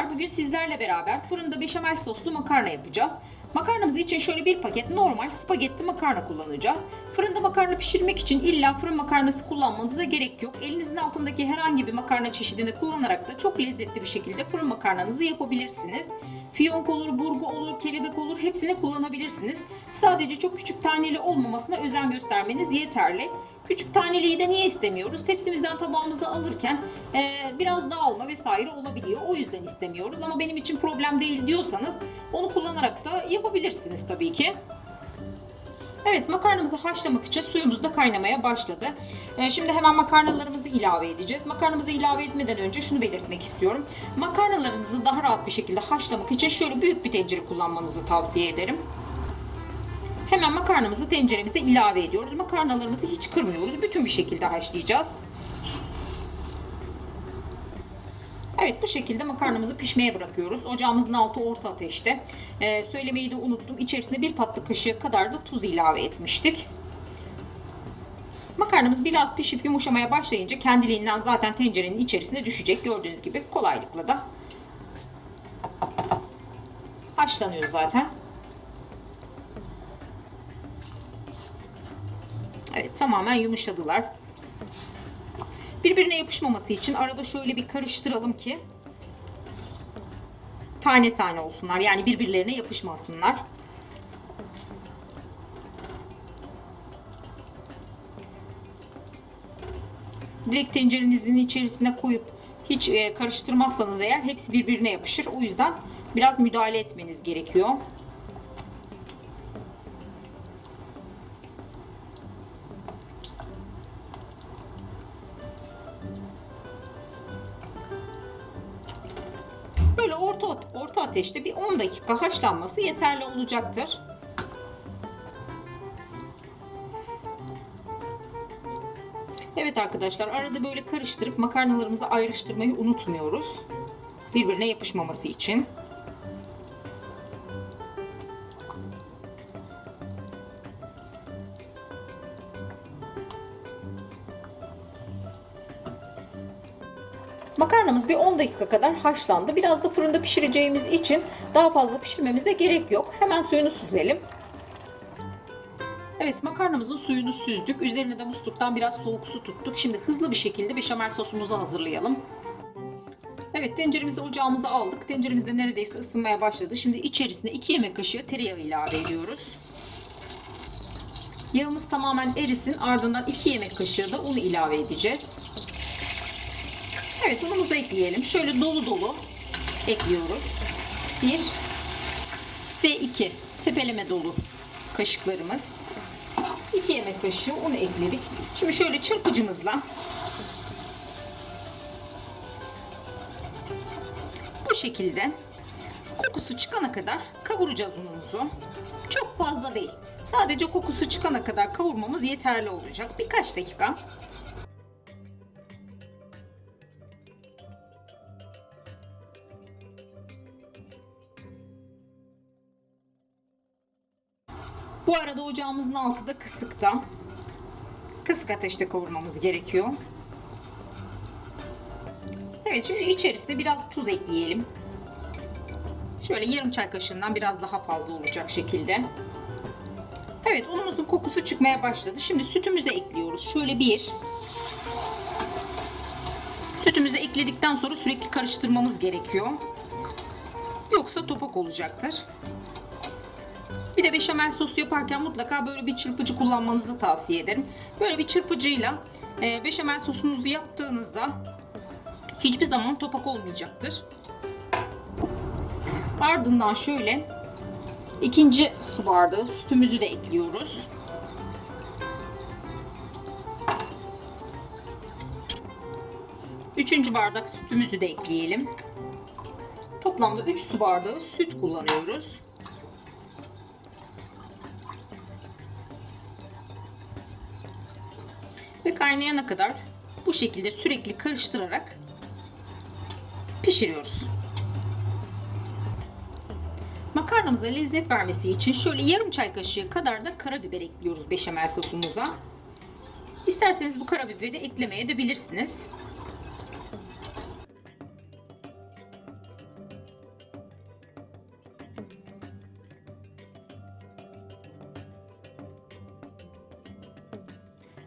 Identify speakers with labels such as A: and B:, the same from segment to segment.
A: Merhabalar. Bugün sizlerle beraber fırında beşamel soslu makarna yapacağız. Makarnamız için şöyle bir paket normal spagetti makarna kullanacağız. Fırında makarna pişirmek için illa fırın makarnası kullanmanıza gerek yok. Elinizin altındaki herhangi bir makarna çeşidini kullanarak da çok lezzetli bir şekilde fırın makarnanızı yapabilirsiniz. Fiyonk olur, burgu olur, kelebek olur hepsini kullanabilirsiniz. Sadece çok küçük taneli olmamasına özen göstermeniz yeterli. Küçük taneliyi de niye istemiyoruz? Tepsimizden tabağımıza alırken e, biraz dağılma vesaire olabiliyor. O yüzden istemiyoruz ama benim için problem değil diyorsanız onu kullanarak da yapabilirsiniz tabii ki. Evet makarnamızı haşlamak için suyumuz da kaynamaya başladı. Ee, şimdi hemen makarnalarımızı ilave edeceğiz. Makarnamızı ilave etmeden önce şunu belirtmek istiyorum. Makarnalarınızı daha rahat bir şekilde haşlamak için şöyle büyük bir tencere kullanmanızı tavsiye ederim. Hemen makarnamızı tenceremize ilave ediyoruz. Makarnalarımızı hiç kırmıyoruz. Bütün bir şekilde haşlayacağız. Evet bu şekilde makarnamızı pişmeye bırakıyoruz. Ocağımızın altı orta ateşte. Ee, söylemeyi de unuttum. İçerisine bir tatlı kaşığı kadar da tuz ilave etmiştik. Makarnamız biraz pişip yumuşamaya başlayınca kendiliğinden zaten tencerenin içerisine düşecek. Gördüğünüz gibi kolaylıkla da haşlanıyor zaten. Evet tamamen yumuşadılar. Birbirine yapışmaması için arada şöyle bir karıştıralım ki tane tane olsunlar. Yani birbirlerine yapışmasınlar. Direkt tencerenizin içerisine koyup hiç e, karıştırmazsanız eğer hepsi birbirine yapışır. O yüzden biraz müdahale etmeniz gerekiyor. Orta orta ateşte bir 10 dakika haşlanması yeterli olacaktır. Evet arkadaşlar arada böyle karıştırıp makarnalarımızı ayrıştırmayı unutmuyoruz. Birbirine yapışmaması için. Makarnamız bir 10 dakika kadar haşlandı. Biraz da fırında pişireceğimiz için daha fazla pişirmemize gerek yok. Hemen suyunu süzelim. Evet makarnamızın suyunu süzdük. Üzerine de musluktan biraz soğuk su tuttuk. Şimdi hızlı bir şekilde beşamel sosumuzu hazırlayalım. Evet tenceremizi ocağımıza aldık. Tenceremiz de neredeyse ısınmaya başladı. Şimdi içerisine 2 yemek kaşığı tereyağı ilave ediyoruz. Yağımız tamamen erisin. Ardından 2 yemek kaşığı da un ilave edeceğiz. Evet unumuzu ekleyelim. Şöyle dolu dolu ekliyoruz. 1 ve 2 tepeleme dolu kaşıklarımız. 2 yemek kaşığı un ekledik. Şimdi şöyle çırpıcımızla bu şekilde kokusu çıkana kadar kavuracağız unumuzu. Çok fazla değil. Sadece kokusu çıkana kadar kavurmamız yeterli olacak. Birkaç dakika. Bu arada ocağımızın altı da kısıkta. Kısık ateşte kavurmamız gerekiyor. Evet şimdi içerisine biraz tuz ekleyelim. Şöyle yarım çay kaşığından biraz daha fazla olacak şekilde. Evet unumuzun kokusu çıkmaya başladı. Şimdi sütümüzü ekliyoruz. Şöyle bir. Sütümüzü ekledikten sonra sürekli karıştırmamız gerekiyor. Yoksa topak olacaktır. Bir de beşamel sosu yaparken mutlaka böyle bir çırpıcı kullanmanızı tavsiye ederim. Böyle bir çırpıcıyla e, beşamel sosunuzu yaptığınızda hiçbir zaman topak olmayacaktır. Ardından şöyle ikinci su bardağı sütümüzü de ekliyoruz. Üçüncü bardak sütümüzü de ekleyelim. Toplamda 3 su bardağı süt kullanıyoruz. Kaynayana kadar bu şekilde sürekli karıştırarak pişiriyoruz. Makarnamıza lezzet vermesi için şöyle yarım çay kaşığı kadar da karabiber ekliyoruz beşamel sosumuza. İsterseniz bu karabiberi eklemeye de bilirsiniz.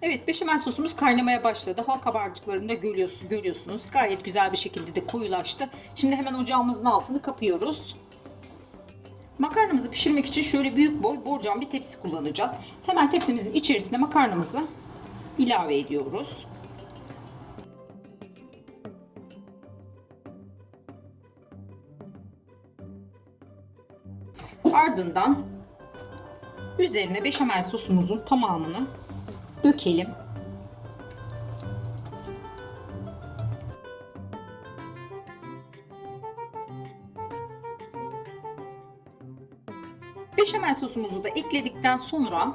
A: Evet beşamel sosumuz kaynamaya başladı. Hava kabarcıklarını da görüyorsunuz, görüyorsunuz. Gayet güzel bir şekilde de koyulaştı. Şimdi hemen ocağımızın altını kapıyoruz. Makarnamızı pişirmek için şöyle büyük boy borcam bir tepsi kullanacağız. Hemen tepsimizin içerisine makarnamızı ilave ediyoruz. Ardından üzerine beşamel sosumuzun tamamını dökelim. Beşamel sosumuzu da ekledikten sonra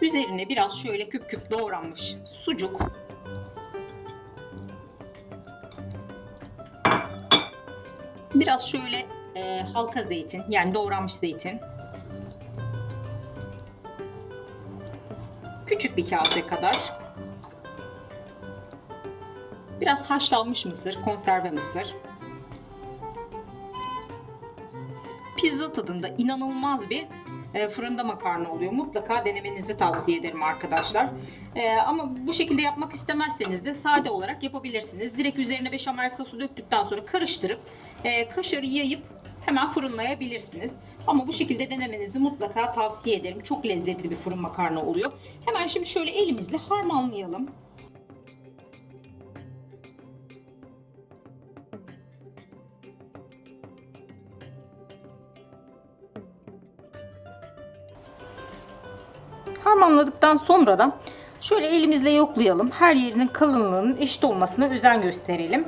A: üzerine biraz şöyle küp küp doğranmış sucuk biraz şöyle e, halka zeytin yani doğranmış zeytin küçük bir kase kadar biraz haşlanmış mısır, konserve mısır. Pizza tadında inanılmaz bir e, fırında makarna oluyor. Mutlaka denemenizi tavsiye ederim arkadaşlar. E, ama bu şekilde yapmak istemezseniz de sade olarak yapabilirsiniz. Direkt üzerine beşamel sosu döktükten sonra karıştırıp e, kaşarı yayıp hemen fırınlayabilirsiniz. Ama bu şekilde denemenizi mutlaka tavsiye ederim. Çok lezzetli bir fırın makarna oluyor. Hemen şimdi şöyle elimizle harmanlayalım. Harmanladıktan sonra da şöyle elimizle yoklayalım. Her yerinin kalınlığının eşit olmasına özen gösterelim.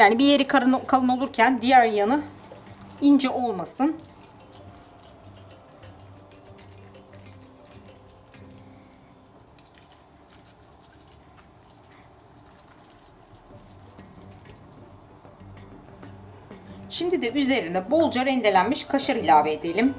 A: Yani bir yeri kalın, kalın olurken diğer yanı ince olmasın. Şimdi de üzerine bolca rendelenmiş kaşar ilave edelim.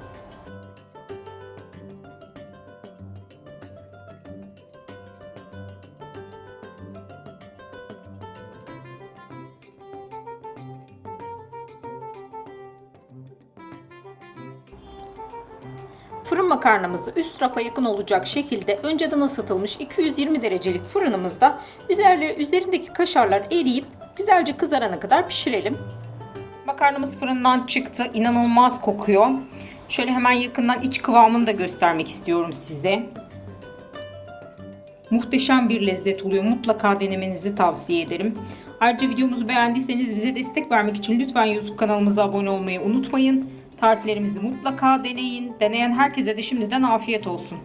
A: Fırın makarnamızı üst rafa yakın olacak şekilde önceden ısıtılmış 220 derecelik fırınımızda üzerleri, üzerindeki kaşarlar eriyip güzelce kızarana kadar pişirelim. Makarnamız fırından çıktı. İnanılmaz kokuyor. Şöyle hemen yakından iç kıvamını da göstermek istiyorum size. Muhteşem bir lezzet oluyor. Mutlaka denemenizi tavsiye ederim. Ayrıca videomuzu beğendiyseniz bize destek vermek için lütfen YouTube kanalımıza abone olmayı unutmayın. Tariflerimizi mutlaka deneyin. Deneyen herkese de şimdiden afiyet olsun.